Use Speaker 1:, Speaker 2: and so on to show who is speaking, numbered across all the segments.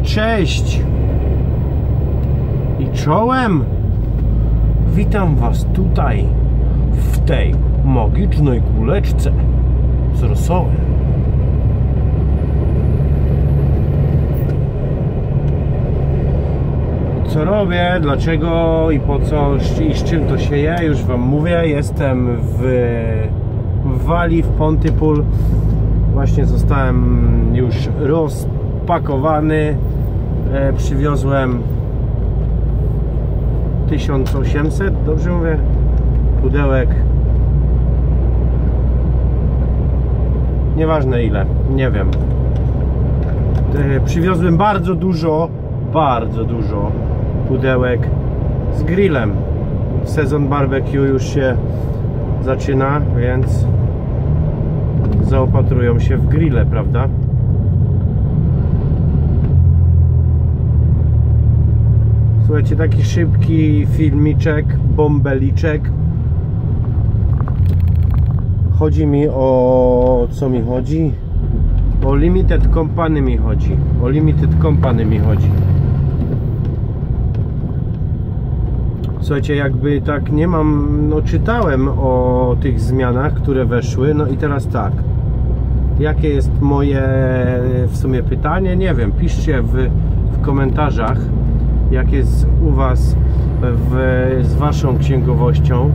Speaker 1: Cześć i czołem. Witam Was tutaj, w tej magicznej kuleczce z rosołem. Co robię, dlaczego i po co i z czym to się je, już Wam mówię. Jestem w, w Walii, w Pontypool. Właśnie zostałem już rozpakowany. E, przywiozłem 1800, dobrze mówię? Pudełek. Nieważne ile, nie wiem. E, przywiozłem bardzo dużo, bardzo dużo pudełek z grillem. Sezon barbecue już się zaczyna, więc zaopatrują się w grille, prawda? Słuchajcie, taki szybki filmiczek, bąbeliczek. Chodzi mi o... co mi chodzi? O Limited Company mi chodzi. O Limited Company mi chodzi. Słuchajcie, jakby tak nie mam, no czytałem o tych zmianach, które weszły, no i teraz tak. Jakie jest moje w sumie pytanie? Nie wiem, piszcie w, w komentarzach, jak jest u Was w, z Waszą księgowością.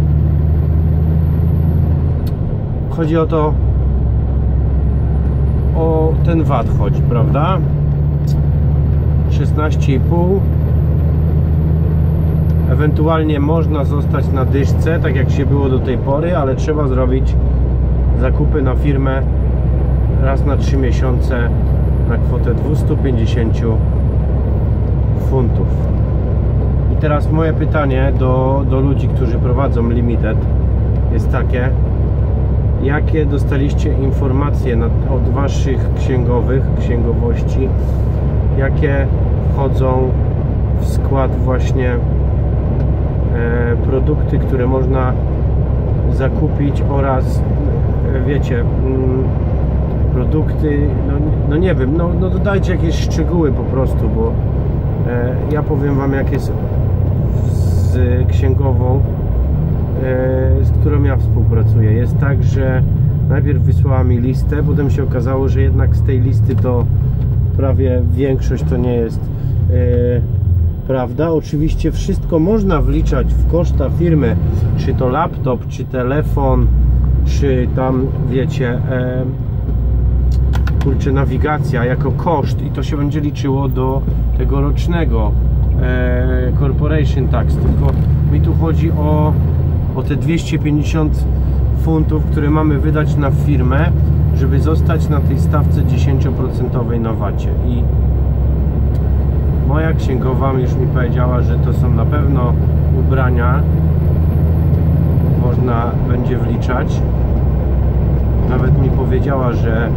Speaker 1: Chodzi o to, o ten VAT chodzi, prawda? 16,5 Ewentualnie można zostać na dyszce, tak jak się było do tej pory, ale trzeba zrobić zakupy na firmę raz na 3 miesiące na kwotę 250 funtów. I teraz moje pytanie do, do ludzi, którzy prowadzą Limited jest takie jakie dostaliście informacje od waszych księgowych, księgowości jakie wchodzą w skład właśnie E, produkty, które można zakupić oraz e, wiecie mm, produkty, no, no nie wiem, no, no dodajcie jakieś szczegóły po prostu, bo ja powiem Wam jak jest z księgową, z którą ja współpracuję. Jest tak, że najpierw wysłała mi listę, potem się okazało, że jednak z tej listy to prawie większość to nie jest prawda? Oczywiście wszystko można wliczać w koszta firmy, czy to laptop, czy telefon, czy tam, wiecie, e, kurczę, nawigacja jako koszt i to się będzie liczyło do tego rocznego e, corporation tax, tylko mi tu chodzi o, o te 250 funtów, które mamy wydać na firmę, żeby zostać na tej stawce 10% na wacie. I moja księgowa już mi powiedziała, że to są na pewno ubrania można będzie wliczać. Nawet mi powiedziała, że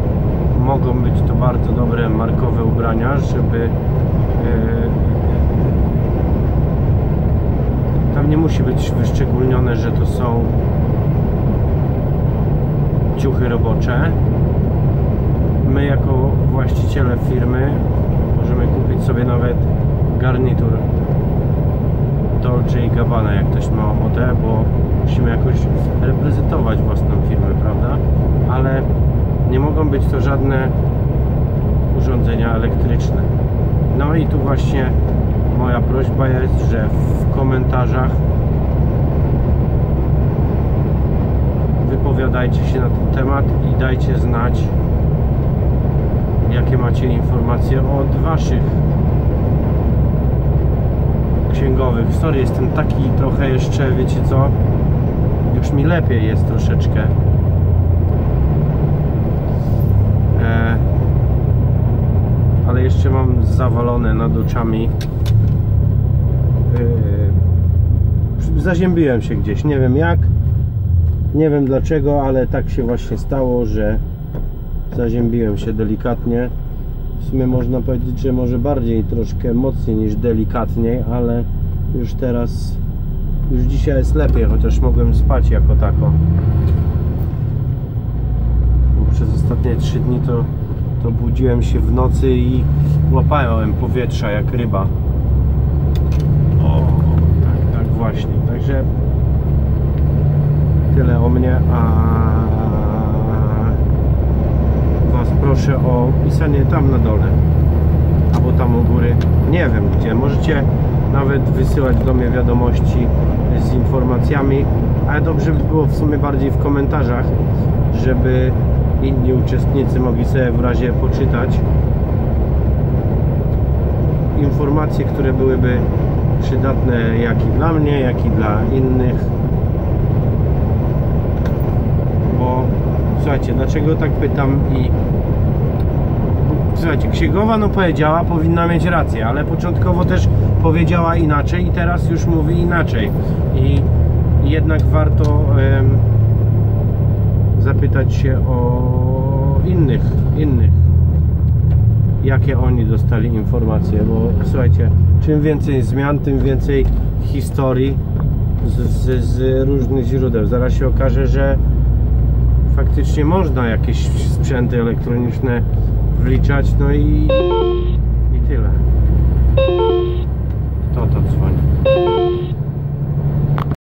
Speaker 1: mogą być to bardzo dobre markowe ubrania, żeby yy, tam nie musi być wyszczególnione, że to są ciuchy robocze my jako właściciele firmy możemy kupić sobie nawet garnitur Dolce i Gabbana jak ktoś ma ochotę, bo musimy jakoś reprezentować własną firmę, prawda? Ale nie mogą być to żadne urządzenia elektryczne. No i tu właśnie moja prośba jest, że w komentarzach wypowiadajcie się na ten temat i dajcie znać jakie macie informacje od waszych księgowych. Sorry, jestem taki trochę jeszcze, wiecie co? Już mi lepiej jest troszeczkę. E, ale jeszcze mam zawalone nad oczami. E, zaziębiłem się gdzieś, nie wiem jak. Nie wiem dlaczego, ale tak się właśnie stało, że zaziębiłem się delikatnie w sumie można powiedzieć, że może bardziej troszkę mocniej niż delikatniej, ale już teraz już dzisiaj jest lepiej, chociaż mogłem spać jako tako bo przez ostatnie 3 dni to, to budziłem się w nocy i łapałem powietrza jak ryba. O, tak, tak właśnie. Także tyle o mnie, a Was proszę o pisanie tam na dole albo tam u góry, nie wiem gdzie. Możecie nawet wysyłać do mnie wiadomości z informacjami, ale dobrze by było w sumie bardziej w komentarzach, żeby inni uczestnicy mogli sobie w razie poczytać informacje, które byłyby przydatne jak i dla mnie, jak i dla innych. Bo słuchajcie, dlaczego tak pytam i Słuchajcie, księgowa no powiedziała, powinna mieć rację, ale początkowo też powiedziała inaczej i teraz już mówi inaczej. I jednak warto zapytać się o innych, innych jakie oni dostali informacje, bo słuchajcie, czym więcej zmian, tym więcej historii z, z, z różnych źródeł. Zaraz się okaże, że faktycznie można jakieś sprzęty elektroniczne wliczać, no i, i tyle. Kto to dzwoni?